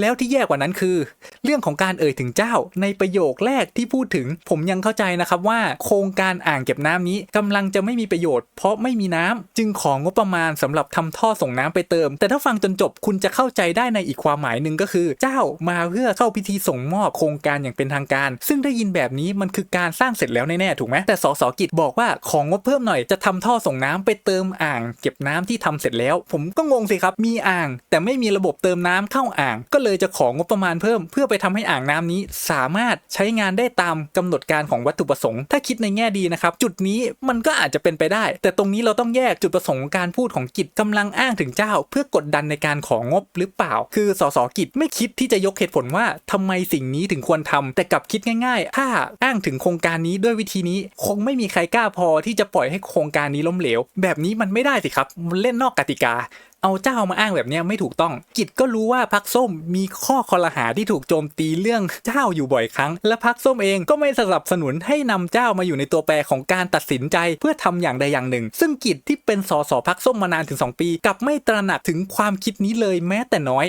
แล้วที่แย่กว่านั้นคือ เรื่องของการเอ่ยถึงเจ้า ในประโยคแรกที่พูดถึง ผมยังเข้าใจนะครับว่าโครงการอ่างเก็บน้ำนี้กำลังจะไม่มีประโยชน์เพราะไม่มีน้ำจึงของงบประมาณสำหรับทำท่อส่งน้ำไปเติม แต่ถ้าฟังจนจบคุณจะเข้าใจได้ในอีกความหมายหนึ่งก็คือ เจ้ามาเพื่อเข้าพิธีส่งมอบโครงการอย่างเป็นทางการ ซึ่งได้ยินแบบนี้มันคือการสร้างเสร็จแล้วแน่ๆถูกไหมแต่สสกิจบอกว่าของงบเพิ่มหน่อยจะทำท่อส่งน้ำไปเติมอ่าง เก็บน้ำที่ทำเสร็จแล้ว ผมก็งงสิครับมีอ่าง แต่ไม่มีระบบเติมน้ำเข้าอ่างก็เลยจะของงบประมาณเพิ่ม เพื่อไปทำให้อ่างน้ำนี้ สามารถใช้งานได้ตามกำหนดการของวัตถุประสงค์ ถ้าคิดในแง่ดีนะครับจุดนี้มันก็อาจจะเป็นไปได้ แต่ตรงนี้เราต้องแยกจุดประสงค์การพูดของกิจกำลังอ้างถึงเจ้า เพื่อกดดันในการของงบหรือเปล่า คือสสกิจไม่คิดที่จะยกเหตุผลว่าทำไมสิ่งนี้ถึงควรทำแต่กลับคิดง่าย ๆ ถ้าอ้างถึงโครงการนี้ด้วยวิธีนี้ คงไม่มีใครกล้าพอที่จะปล่อยให้โครงการนี้ล้มเหลว แบบนี้มันไม่ได้สิครับมันเล่นนอกกติกา เอาเจ้ามาอ้างแบบนี้ไม่ถูกต้อง กิจก็รู้ว่าพักส้มมีข้อคอรหาที่ถูกโจมตีเรื่องเจ้าอยู่บ่อยครั้ง และพักส้มเองก็ไม่สนับสนุนให้นำเจ้ามาอยู่ในตัวแปรของการตัดสินใจเพื่อทำอย่างใดอย่างหนึ่ง ซึ่งกิจที่เป็นสสพักส้มมานานถึง 2 ปี กับไม่ตระหนักถึงความคิดนี้เลยแม้แต่น้อย